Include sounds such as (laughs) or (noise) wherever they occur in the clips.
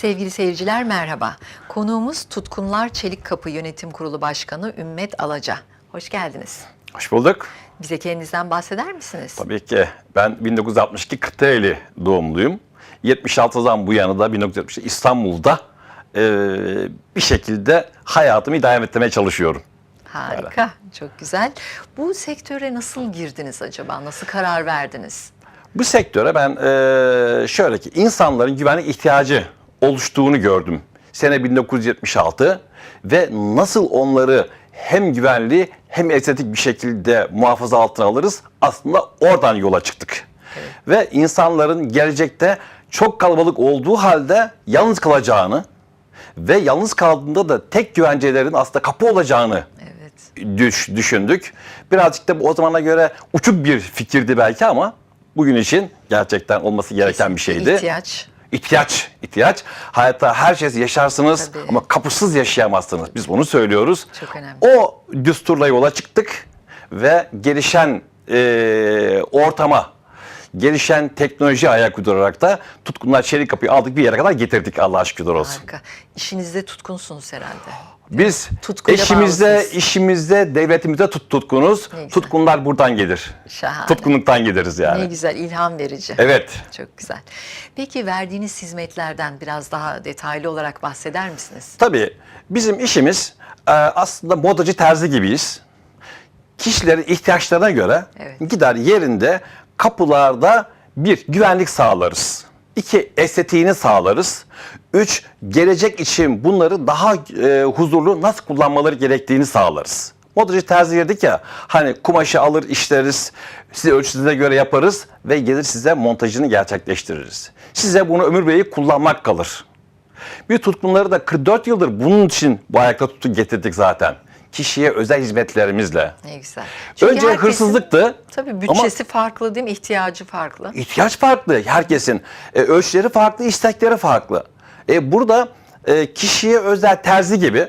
Sevgili seyirciler merhaba. Konuğumuz Tutkunlar Çelik Kapı Yönetim Kurulu Başkanı Ümmet Alaca. Hoş geldiniz. Hoş bulduk. Bize kendinizden bahseder misiniz? Tabii ki ben 1962 Kırklareli doğumluyum. 76'dan bu yana da 1970 İstanbul'da e, bir şekilde hayatımı idame ettirmeye çalışıyorum. Harika, çok güzel. Bu sektöre nasıl girdiniz acaba? Nasıl karar verdiniz? Bu sektöre ben e, şöyle ki insanların güvenlik ihtiyacı oluştuğunu gördüm. Sene 1976 ve nasıl onları hem güvenli hem estetik bir şekilde muhafaza altına alırız aslında oradan yola çıktık. Ve insanların gelecekte çok kalabalık olduğu halde yalnız kalacağını ve yalnız kaldığında da tek güvencelerin aslında kapı olacağını Evet. düş, düşündük. Birazcık da o zamana göre uçuk bir fikirdi belki ama bugün için gerçekten olması gereken bir şeydi. İhtiyaç. İhtiyaç, ihtiyaç. Hayatta her şeyi yaşarsınız Tabii. ama kapısız yaşayamazsınız. Biz bunu söylüyoruz. Çok önemli. O düsturla yola çıktık ve gelişen e, ortama, gelişen teknoloji ayak uydurarak da tutkunlar çelik kapıyı aldık bir yere kadar getirdik Allah'a şükürler olsun. Harika. İşinizde tutkunsunuz herhalde. Biz Tutkuyla eşimizde, bağlısınız. işimizde, devletimizde tut tutkunuz. Ne güzel. Tutkunlar buradan gelir. Şahane. Tutkunluktan geliriz yani. Ne güzel, ilham verici. Evet. Çok güzel. Peki verdiğiniz hizmetlerden biraz daha detaylı olarak bahseder misiniz? Tabii bizim işimiz e, aslında modacı terzi gibiyiz. Kişilerin ihtiyaçlarına göre Evet. gider yerinde kapılarda bir güvenlik sağlarız. İki estetiğini sağlarız. Üç gelecek için bunları daha e, huzurlu nasıl kullanmaları gerektiğini sağlarız. Modacı terzi dedik ya hani kumaşı alır işleriz size ölçüsüne göre yaparız ve gelir size montajını gerçekleştiririz. Size bunu ömür boyu kullanmak kalır. Bir tutkunları da 44 yıldır bunun için bu ayakta tutup getirdik zaten. Kişiye özel hizmetlerimizle. Ne güzel. Önce herkesin- hırsızlıktı. Tabii ama bütçesi farklı değil mi? İhtiyacı farklı. ihtiyaç farklı herkesin. E, ölçüleri farklı, istekleri farklı. E, burada e, kişiye özel terzi gibi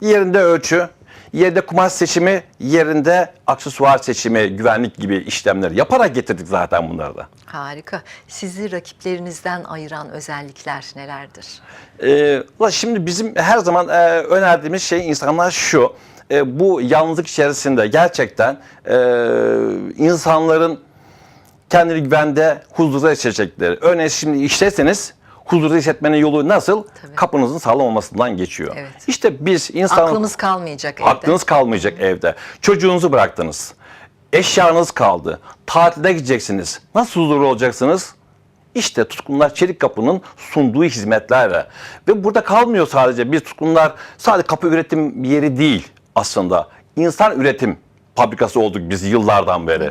yerinde ölçü, yerinde kumaş seçimi, yerinde aksesuar seçimi, güvenlik gibi işlemleri yaparak getirdik zaten bunları da. Harika. Sizi rakiplerinizden ayıran özellikler nelerdir? Ee, şimdi bizim her zaman e, önerdiğimiz şey insanlar şu. e, bu yalnızlık içerisinde gerçekten e, insanların kendini güvende huzurda hissedecekleri. Örneğin şimdi işteseniz huzurda hissetmenin yolu nasıl? Tabii. Kapınızın sağlam olmasından geçiyor. Evet. İşte biz insan Aklımız kalmayacak evde. Aklınız kalmayacak evde. Çocuğunuzu bıraktınız. Eşyanız kaldı. Tatilde gideceksiniz. Nasıl huzurlu olacaksınız? İşte Tutkunlar Çelik Kapı'nın sunduğu hizmetlerle. Ve burada kalmıyor sadece. Biz Tutkunlar sadece kapı üretim yeri değil aslında. İnsan üretim fabrikası olduk biz yıllardan beri.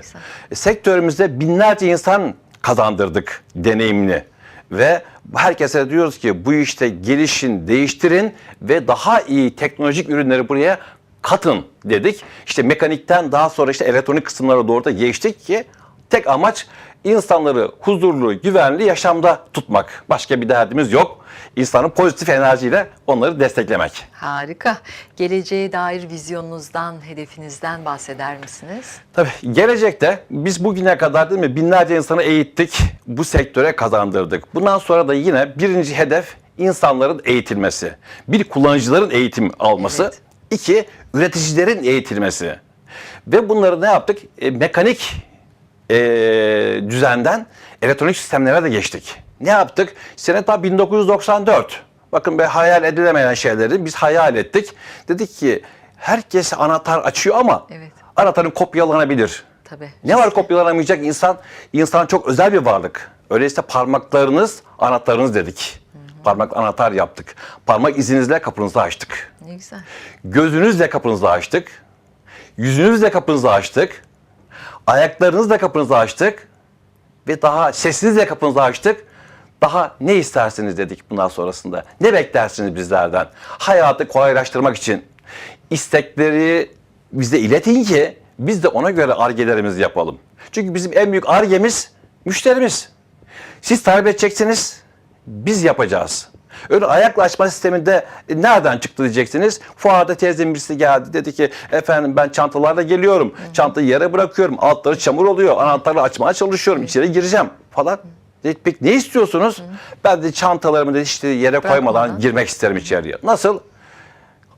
E, Sektörümüzde binlerce insan kazandırdık deneyimini. Ve herkese diyoruz ki bu işte gelişin, değiştirin ve daha iyi teknolojik ürünleri buraya katın dedik. İşte mekanikten daha sonra işte elektronik kısımlara doğru da geçtik ki tek amaç insanları huzurlu, güvenli yaşamda tutmak. Başka bir derdimiz yok. İnsanın pozitif enerjiyle onları desteklemek. Harika. Geleceğe dair vizyonunuzdan, hedefinizden bahseder misiniz? Tabii gelecekte biz bugüne kadar değil mi binlerce insanı eğittik, bu sektöre kazandırdık. Bundan sonra da yine birinci hedef insanların eğitilmesi. Bir kullanıcıların eğitim alması, Evet. iki üreticilerin eğitilmesi. Ve bunları ne yaptık? E, mekanik e, düzenden elektronik sistemlere de geçtik. Ne yaptık? Sene ta 1994. Bakın be hayal edilemeyen şeyleri biz hayal ettik. Dedik ki herkes anahtar açıyor ama Evet. anahtarın kopyalanabilir. Tabii. Ne var kopyalanamayacak insan? İnsan çok özel bir varlık. Öyleyse parmaklarınız anahtarınız dedik. Parmak anahtar yaptık. Parmak izinizle kapınızı açtık. Ne güzel. Gözünüzle kapınızı açtık. Yüzünüzle kapınızı açtık. Ayaklarınızla kapınızı açtık. Ve daha sesinizle kapınızı açtık. Daha ne istersiniz dedik bundan sonrasında. Ne beklersiniz bizlerden? Hayatı kolaylaştırmak için istekleri bize iletin ki biz de ona göre argelerimizi yapalım. Çünkü bizim en büyük argemiz müşterimiz. Siz talep edeceksiniz, biz yapacağız. Öyle ayakla açma sisteminde e, nereden çıktı diyeceksiniz. Fuarda teyzem birisi geldi dedi ki efendim ben çantalarla geliyorum. Çantayı yere bırakıyorum. Altları çamur oluyor. Anahtarla açmaya çalışıyorum. İçeri gireceğim falan. Dedi, Peki ne istiyorsunuz? Ben de çantalarımı dedi işte yere koymadan girmek isterim içeriye. Nasıl?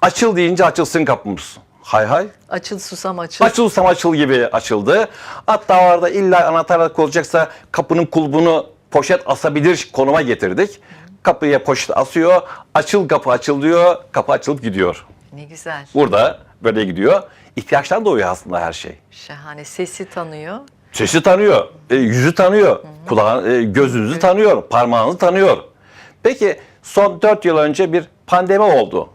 Açıl deyince açılsın kapımız. Hay hay. Açıl susam açıl. Açılsam açıl gibi açıldı. Hatta orada illa anahtarlık olacaksa kapının kulbunu poşet asabilir konuma getirdik. Kapıya poşet asıyor. Açıl kapı açıl diyor. Kapı açılıp gidiyor. Ne güzel. Burada böyle gidiyor. İhtiyaçtan doğuyor aslında her şey. Şahane. Sesi tanıyor. Sesi tanıyor, e, yüzü tanıyor, kulağı, e, gözünüzü tanıyor, parmağınızı tanıyor. Peki son 4 yıl önce bir pandemi oldu.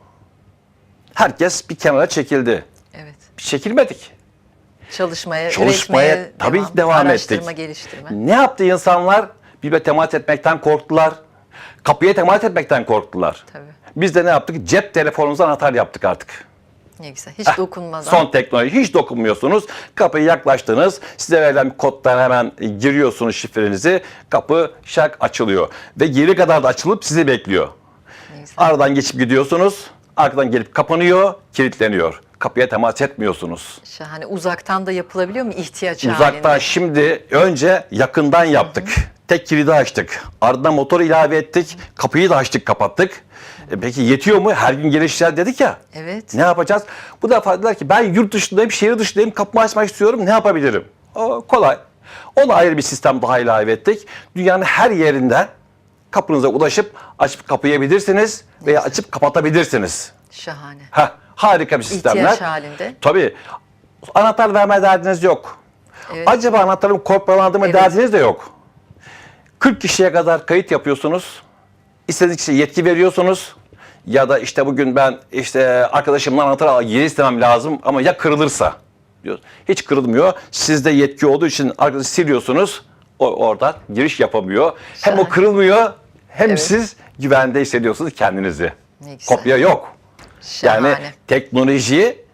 Herkes bir kenara çekildi. Evet. Çekilmedik. Çalışmaya, Çalışmaya tabii devam ettik. Araştırma, geliştirme. Ne yaptı insanlar? Birbirine temas etmekten korktular. Kapıya temas etmekten korktular. Tabii. Biz de ne yaptık? Cep telefonumuza anahtar yaptık artık. Ne güzel. Hiç dokunmadan. Son teknoloji hiç dokunmuyorsunuz. Kapıya yaklaştınız. Size verilen bir koddan hemen giriyorsunuz şifrenizi. Kapı şak açılıyor. Ve geri kadar da açılıp sizi bekliyor. Aradan geçip gidiyorsunuz. Arkadan gelip kapanıyor, kilitleniyor. Kapıya temas etmiyorsunuz. Şahane. Uzaktan da yapılabiliyor mu ihtiyaç Uzaktan halinde? şimdi önce yakından yaptık. Tek kilidi açtık. Ardından motor ilave ettik. Kapıyı da açtık kapattık. E peki yetiyor mu? Her gün gelişeceğiz dedik ya. Evet. Ne yapacağız? Bu defa dediler ki ben yurt dışındayım, şehir dışındayım, kapımı açmak istiyorum. Ne yapabilirim? O, kolay. Ona ayrı bir sistem daha ilave ettik. Dünyanın her yerinden kapınıza ulaşıp açıp kapayabilirsiniz veya açıp kapatabilirsiniz. Şahane. Heh, harika bir sistemler. İhtiyaç halinde. Tabii. Anahtar verme derdiniz yok. Evet. Acaba anahtarım kopyalandırma Evet. derdiniz de yok. 40 kişiye kadar kayıt yapıyorsunuz. İstediğiniz kişiye yetki veriyorsunuz. Ya da işte bugün ben işte arkadaşımdan anahtar geri istemem lazım ama ya kırılırsa diyor. Hiç kırılmıyor. Sizde yetki olduğu için arkadaşı siliyorsunuz. O oradan giriş yapamıyor. Hem o Şahane. kırılmıyor hem Evet. siz güvende hissediyorsunuz kendinizi. Kopya yok. Şahane. Yani teknoloji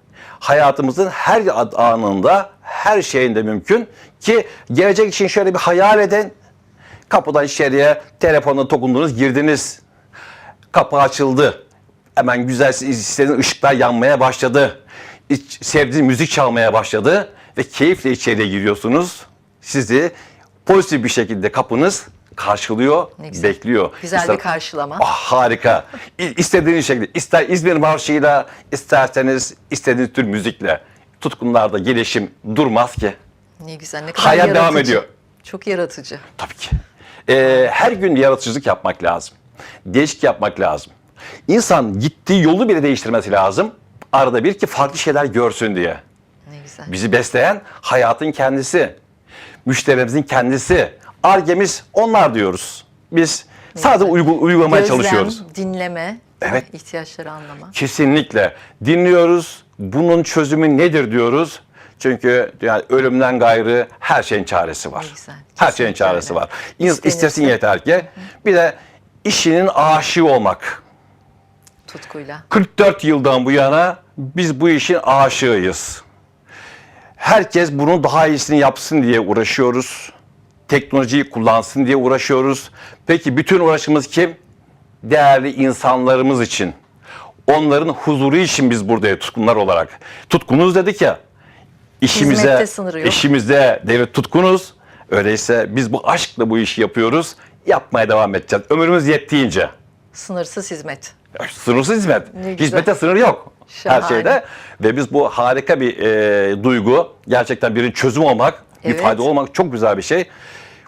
hayatımızın her anında, her şeyinde mümkün ki gelecek için şöyle bir hayal edin. Kapıdan içeriye telefonla dokundunuz, girdiniz. Kapı açıldı. Hemen güzel istediğiniz ışıklar yanmaya başladı. İç- Sevdiğiniz müzik çalmaya başladı ve keyifle içeriye giriyorsunuz. Sizi pozitif bir şekilde kapınız karşılıyor, Ne güzel. bekliyor. Güzel İster- bir karşılama. Ah, harika. İstediğiniz şekilde. ister İzmir Marşı'yla, isterseniz istediğiniz tür müzikle. Tutkunlarda gelişim durmaz ki. Ne güzel. Ne kadar Hayat yaratıcı. devam ediyor. Çok yaratıcı. Tabii ki. Ee, her gün yaratıcılık yapmak lazım. Değişik yapmak lazım. İnsan gittiği yolu bile değiştirmesi lazım. Arada bir ki farklı şeyler görsün diye. Ne güzel. Bizi besleyen hayatın kendisi. Müşterimizin kendisi. Argemiz onlar diyoruz. Biz sadece uygu- uygulamaya Gözlem, çalışıyoruz. dinleme, Evet. ihtiyaçları anlama. Kesinlikle. Dinliyoruz. Bunun çözümü nedir diyoruz. Çünkü yani ölümden gayrı her şeyin çaresi var. Ne güzel. Her şeyin Kesinlikle çaresi öyle. var. İns- İstenirse. İstesin yeter ki. Bir de işinin aşığı olmak. Tutkuyla. 44 yıldan bu yana biz bu işin aşığıyız. Herkes bunun daha iyisini yapsın diye uğraşıyoruz. Teknolojiyi kullansın diye uğraşıyoruz. Peki bütün uğraşımız kim? Değerli insanlarımız için. Onların huzuru için biz buradayız tutkunlar olarak. Tutkunuz dedik ya. İşimize, işimizde devlet tutkunuz. Öyleyse biz bu aşkla bu işi yapıyoruz. Yapmaya devam edeceğiz. Ömrümüz yettiğince. Sınırsız hizmet. Sınırsız hizmet. Hizmete sınır yok. Şahane. Her şeyde. Ve biz bu harika bir e, duygu. Gerçekten bir çözüm olmak, Evet. fayda olmak çok güzel bir şey.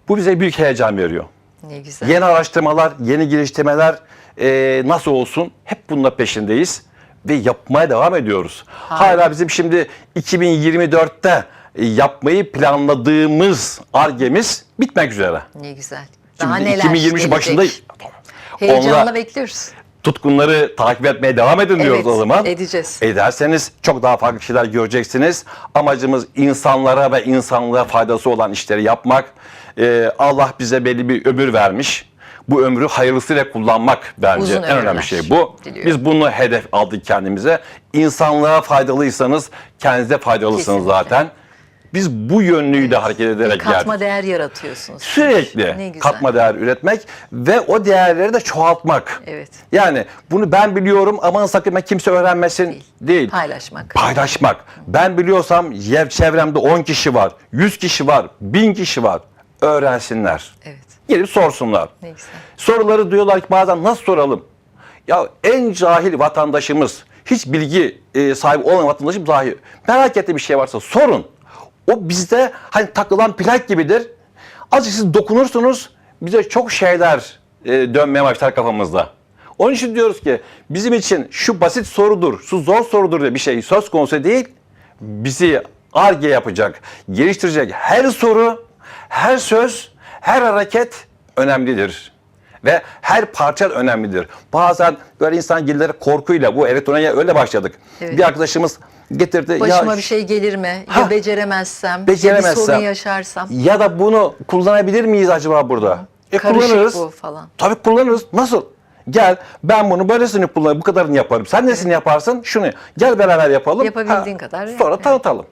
Bu bize büyük heyecan veriyor. Ne güzel. Yeni araştırmalar, yeni geliştirmeler e, nasıl olsun hep bununla peşindeyiz. Ve yapmaya devam ediyoruz. Hala bizim şimdi 2024'te e, yapmayı planladığımız argemiz bitmek üzere. Ne güzel. Daha Şimdi neler 2023 gelecek? başında Heyecanla Onunla- bekliyoruz. Tutkunları takip etmeye devam edin diyoruz Evet, o zaman. edeceğiz. Ederseniz çok daha farklı şeyler göreceksiniz. Amacımız insanlara ve insanlığa faydası olan işleri yapmak. Ee, Allah bize belli bir ömür vermiş. Bu ömrü hayırlısıyla kullanmak bence Uzun en önemli şey bu. diliyorum. Biz bunu hedef aldık kendimize. İnsanlığa faydalıysanız kendinize faydalısınız Kesinlikle. zaten. Biz bu yönlüyle hareket ederek Bir katma geldik. değer yaratıyorsunuz. Sürekli Ne güzel. katma değer üretmek ve o değerleri de çoğaltmak. Evet. Yani bunu ben biliyorum aman sakın ben kimse öğrenmesin Değil. değil. Paylaşmak. Paylaşmak. Ben biliyorsam çevremde 10 kişi var, 100 kişi var, 1000 kişi var. Öğrensinler. Evet. Gelip sorsunlar. Ne güzel. Soruları diyorlar ki bazen nasıl soralım? Ya en cahil vatandaşımız, hiç bilgi e, sahibi olmayan vatandaşım dahi merak ettiği bir şey varsa sorun. O bizde hani takılan plak gibidir. Azıcık siz dokunursunuz bize çok şeyler e, dönmeye başlar kafamızda. Onun için diyoruz ki bizim için şu basit sorudur, şu zor sorudur diye bir şey söz konusu değil. Bizi arge yapacak, geliştirecek her soru, her söz, her hareket önemlidir. Ve her parça önemlidir. Bazen böyle insan gilleri korkuyla bu elektroniğe öyle başladık. Evet. Bir arkadaşımız getirdi. Başıma ya, bir şey gelir mi? Ha, ya beceremezsem, ya bir beceremezsem. sorun yaşarsam. Ya da bunu kullanabilir miyiz acaba burada? E Karışık kullanırız. bu falan. Tabii kullanırız. Nasıl? Gel ben bunu böylesini kullanırım, bu kadarını yaparım. Sen nesini yaparsın? Şunu. Gel beraber yapalım. Yapabildiğin kadar yap Sonra yani. tanıtalım.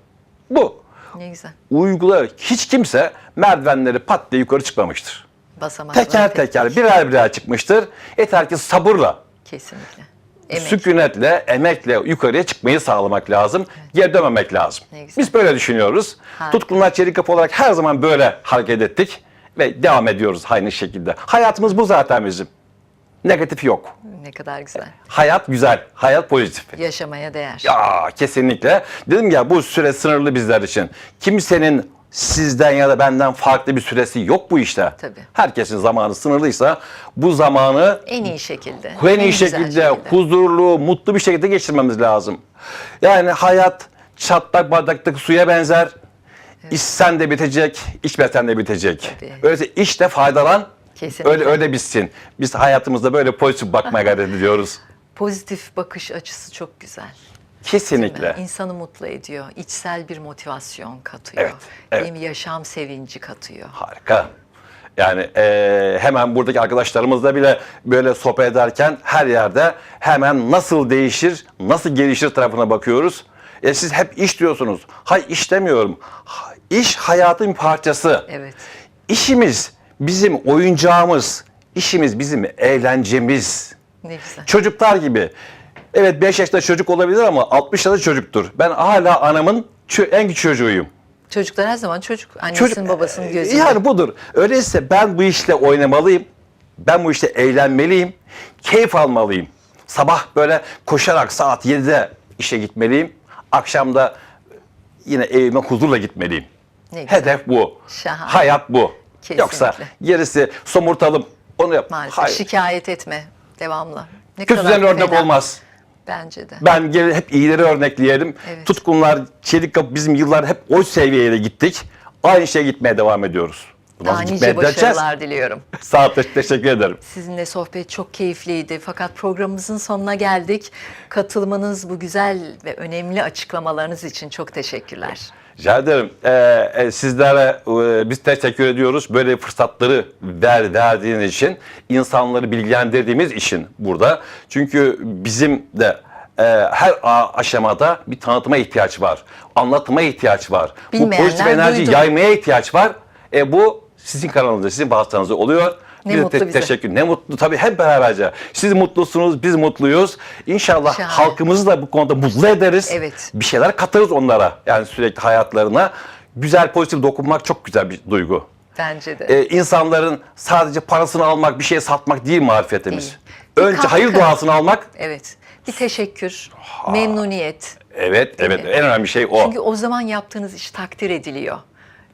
Bu. Ne güzel. Uygula. Hiç kimse merdivenleri pat diye yukarı çıkmamıştır. Basamaklar. Teker teker birer birer çıkmıştır. Yeter ki sabırla, Kesinlikle. Emek. sükunetle, emekle yukarıya çıkmayı sağlamak lazım. Geri dönmemek lazım. Biz böyle düşünüyoruz. Harika. Tutkunlar Çelik Kapı olarak her zaman böyle hareket ettik ve devam ediyoruz aynı şekilde. Hayatımız bu zaten bizim. Negatif yok. Ne kadar güzel. Hayat güzel, hayat pozitif. Yaşamaya değer. Ya kesinlikle. Dedim ya bu süre sınırlı bizler için. Kimsenin sizden ya da benden farklı bir süresi yok bu işte. Tabii. Herkesin zamanı sınırlıysa bu zamanı En iyi şekilde. en iyi güzel şekilde, huzurlu, mutlu bir şekilde geçirmemiz lazım. Yani hayat çatlak bardaktaki suya benzer. İçsen de bitecek, içmesen de bitecek. Tabii. Öyleyse iç de faydalan, Kesinlikle. öyle öyle bitsin. Biz hayatımızda böyle pozitif bakmaya gayret ediyoruz. Pozitif bakış açısı çok güzel. Kesinlikle. İnsanı mutlu ediyor. İçsel bir motivasyon katıyor. Evet, evet. Değil mi? Yaşam sevinci katıyor. Harika. Yani eee, hemen buradaki arkadaşlarımızla bile böyle sohbet ederken her yerde hemen nasıl değişir, nasıl gelişir tarafına bakıyoruz. E siz hep iş diyorsunuz. Hayır iş demiyorum. Ha- İş hayatın bir parçası. Evet. İşimiz bizim oyuncağımız. İşimiz bizim eğlencemiz. Ne güzel. Çocuklar gibi. Evet 5 yaşında çocuk olabilir ama 60 yaşında çocuktur. Ben hala anamın en küçük çocuğuyum. Çocuklar her zaman çocuk. Annesinin Çocuk- babasının e, gözünde. Yani budur. Öyleyse ben bu işle oynamalıyım. Ben bu işte eğlenmeliyim. Keyif almalıyım. Sabah böyle koşarak saat 7'de işe gitmeliyim. Akşam da yine evime huzurla gitmeliyim. Ne güzel. Hedef bu. Şahane. Hayat bu. Kesinlikle. Yoksa gerisi somurtalım. Onu yap. Maalesef Hayır. şikayet etme devamlı. Ne Kötüden örnek fena. olmaz. Bence de. Ben gel hep iyileri örnekleyelim. Evet. Tutkunlar, çelik kapı bizim yıllar hep o seviyeye gittik. Aynı şeye gitmeye devam ediyoruz. Daha nice gitmeye edeceğiz. başarılar diliyorum. (laughs) Sağ ol, te- teşekkür ederim. Sizinle sohbet çok keyifliydi. Fakat programımızın sonuna geldik. Katılımınız bu güzel ve önemli açıklamalarınız için çok teşekkürler. Rica ederim. Ee, e, sizlere e, biz teşekkür ediyoruz. Böyle fırsatları ver, verdiğiniz için, insanları bilgilendirdiğimiz için burada. Çünkü bizim de e, her aşamada bir tanıtıma ihtiyaç var. Anlatıma ihtiyaç var. Bu Bilmeyenler pozitif enerji duydu. yaymaya ihtiyaç var. E, bu sizin kanalınızda, sizin vasıtanızda oluyor. Ne Bir de mutlu bize. Teşekkür. Ne mutlu. Tabii hep beraberce. Siz mutlusunuz, biz mutluyuz. İnşallah Şahane. halkımızı da bu konuda mutlu ederiz. Evet. Bir şeyler katarız onlara. Yani sürekli hayatlarına. Güzel, pozitif dokunmak çok güzel bir duygu. Bence de. Ee, insanların sadece parasını almak, bir şey satmak değil marifetimiz. Değil. Bir Önce katkı. hayır duasını almak. Evet. Bir teşekkür, memnuniyet. Evet, evet. mi? En önemli şey o. Çünkü o zaman yaptığınız iş takdir ediliyor.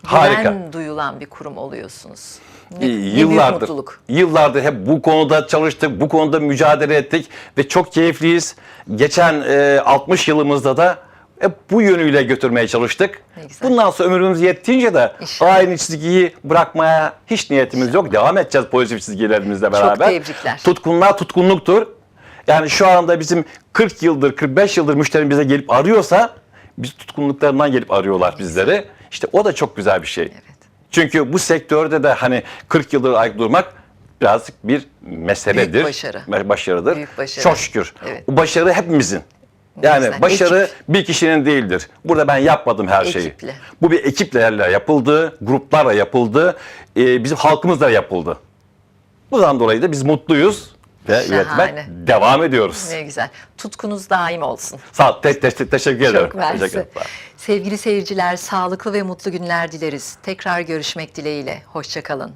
Harika. Güven duyulan bir kurum oluyorsunuz. Ne, ne yıllardır, mutluluk. yıllardır hep bu konuda çalıştık, bu konuda mücadele ettik ve çok keyifliyiz. Geçen e, 60 yılımızda da hep bu yönüyle götürmeye çalıştık. Ne. Bundan sonra ömrümüz yettiğince de İnşallah. aynı çizgiyi bırakmaya hiç niyetimiz yok. Devam edeceğiz pozitif çizgilerimizle beraber. tebrikler. Tutkunlar tutkunluktur. Yani şu anda bizim 40 yıldır, 45 yıldır müşterimiz bize gelip arıyorsa biz tutkunluklarından gelip arıyorlar bizleri. İşte o da çok güzel bir şey. Evet. Çünkü bu sektörde de hani 40 yıldır ayakta durmak birazcık bir meseledir. Büyük başarı. Başarıdır. Büyük başarı. Çok şükür. Evet. Bu başarı hepimizin. Yani güzel. başarı Ekip. bir kişinin değildir. Burada ben yapmadım her şeyi. Ekiple. Bu bir ekiplerle yapıldı, gruplarla yapıldı, ee, bizim halkımızla yapıldı. Bundan dolayı da biz mutluyuz ve Şahane. üretime devam ediyoruz. Ne güzel. Tutkunuz daim olsun. Sağ ol, te- te- te- teşekkür ederim. Çok mersi. Teşekkür ederim. Sevgili seyirciler, sağlıklı ve mutlu günler dileriz. Tekrar görüşmek dileğiyle. Hoşçakalın.